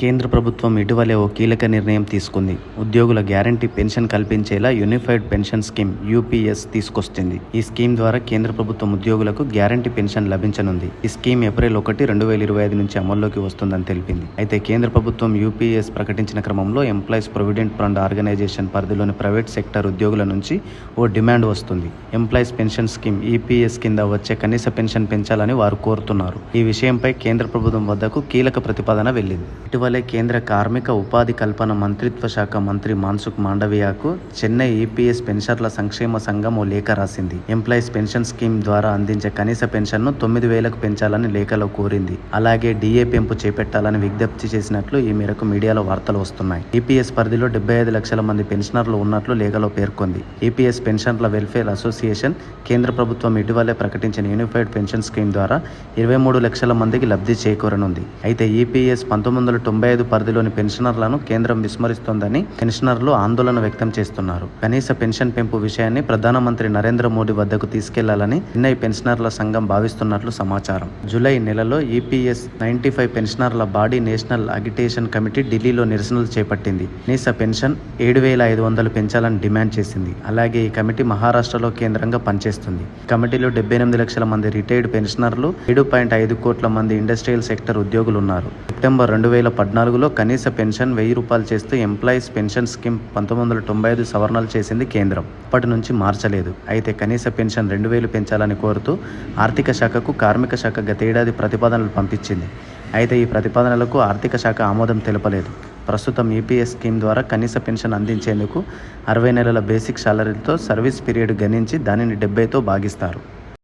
కేంద్ర ప్రభుత్వం ఇటీవలే ఓ కీలక నిర్ణయం తీసుకుంది. ఉద్యోగుల గ్యారంటీ పెన్షన్ కల్పించేలా యూనిఫైడ్ పెన్షన్ స్కీమ్ యూపీఎస్ తీసుకొస్తుంది ఈ స్కీమ్ ద్వారా కేంద్ర ప్రభుత్వం ఉద్యోగులకు గ్యారంటీ పెన్షన్ లభించనుంది. ఈ స్కీమ్ ఏప్రిల్ ఒకటి రెండు వేల ఇరవై ఐదు నుంచి అమల్లోకి వస్తుందని తెలిపింది. అయితే కేంద్ర ప్రభుత్వం యూపీఎస్ ప్రకటించిన క్రమంలో ఎంప్లాయీస్ ప్రొవిడెంట్ ఫండ్ ఆర్గనైజేషన్ పరిధిలోని ప్రైవేట్ సెక్టర్ ఉద్యోగుల నుంచి ఓ డిమాండ్ వస్తుంది. ఎంప్లాయీస్ పెన్షన్ స్కీమ్ ఈపీఎస్ కింద వచ్చే కనీస పెన్షన్ పెంచాలని వారు కోరుతున్నారు. ఈ విషయంపై కేంద్ర ప్రభుత్వం వద్దకు కీలక ప్రతిపాదన వెళ్ళింది. ఇటీవల కేంద్ర కార్మిక ఉపాధి కల్పన మంత్రిత్వ శాఖ మంత్రి మాన్సుఖ్ మాండవియాకు చెన్నై ఈపీఎస్ పెన్షన్ల సంక్షేమ సంఘం ఓ లేఖ రాసింది. ఎంప్లాయీస్ పెన్షన్ స్కీమ్ ద్వారా అందించే కనీస పెన్షన్ను తొమ్మిది వేలకు పెంచాలని లేఖలో కోరింది. అలాగే డిఏ పెంపు చేపట్టాలని విజ్ఞప్తి చేసినట్లు ఈ మేరకు మీడియాలో వార్తలు వస్తున్నాయి. ఈపీఎస్ పరిధిలో డెబ్బై ఐదు లక్షల మంది పెన్షనర్లు ఉన్నట్లు లేఖలో పేర్కొంది. ఈపీఎస్ పెన్షన్ల వెల్ఫేర్ అసోసియేషన్ కేంద్ర ప్రభుత్వం ఇటీవలే ప్రకటించిన యూనిఫైడ్ పెన్షన్ స్కీమ్ ద్వారా ఇరవై మూడు లక్షల మందికి లబ్ధి చేకూరనుంది. అయితే ఈపీఎస్ పంతొమ్మిది వందల తొంభై ఐదు పరిధిలోని పెన్షనర్లను కేంద్రం విస్మరిస్తోందని పెన్షనర్లు ఆందోళన వ్యక్తం చేస్తున్నారు. కనీస పెన్షన్ పెంపు విషయాన్ని ప్రధానమంత్రి నరేంద్ర మోడీ వద్దకు తీసుకెళ్ళాలని చెన్నై పెన్షనర్ల సంఘం భావిస్తున్నట్లు సమాచారం. జూలై నెలలో ఈపీఎస్ నైన్టీ ఫైవ్ పెన్షనర్ల బాడీ నేషనల్ అగిటేషన్ కమిటీ ఢిల్లీలో నిరసనలు చేపట్టింది. కనీస పెన్షన్ ఏడు వేల ఐదు వందలు పెంచాలని డిమాండ్ చేసింది. అలాగే ఈ కమిటీ మహారాష్ట్రలో కేంద్రంగా పనిచేస్తుంది. కమిటీలో డెబ్బై ఎనిమిది లక్షల మంది రిటైర్డ్ పెన్షనర్లు ఏడు పాయింట్ ఐదు కోట్ల మంది ఇండస్ట్రియల్ సెక్టర్ ఉద్యోగులు ఉన్నారు. సెప్టెంబర్ రెండు వేల పద్నాలుగులో కనీస పెన్షన్ వెయ్యి రూపాయలు చేస్తూ ఎంప్లాయీస్ పెన్షన్ స్కీమ్ పంతొమ్మిది వందల తొంభై ఐదు సవరణలు చేసింది కేంద్రం. అప్పటి నుంచి మార్చలేదు. అయితే కనీస పెన్షన్ రెండు వేలు పెంచాలని కోరుతూ ఆర్థిక శాఖకు కార్మిక శాఖ గతేడాది ప్రతిపాదనలు పంపించింది. అయితే ఈ ప్రతిపాదనలకు ఆర్థిక శాఖ ఆమోదం తెలపలేదు. ప్రస్తుతం ఈపీఎస్ స్కీమ్ ద్వారా కనీస పెన్షన్ అందించేందుకు అరవై నెలల బేసిక్ సాలరీతో సర్వీస్ పీరియడ్ గణించి దానిని డెబ్బైతో భాగిస్తారు.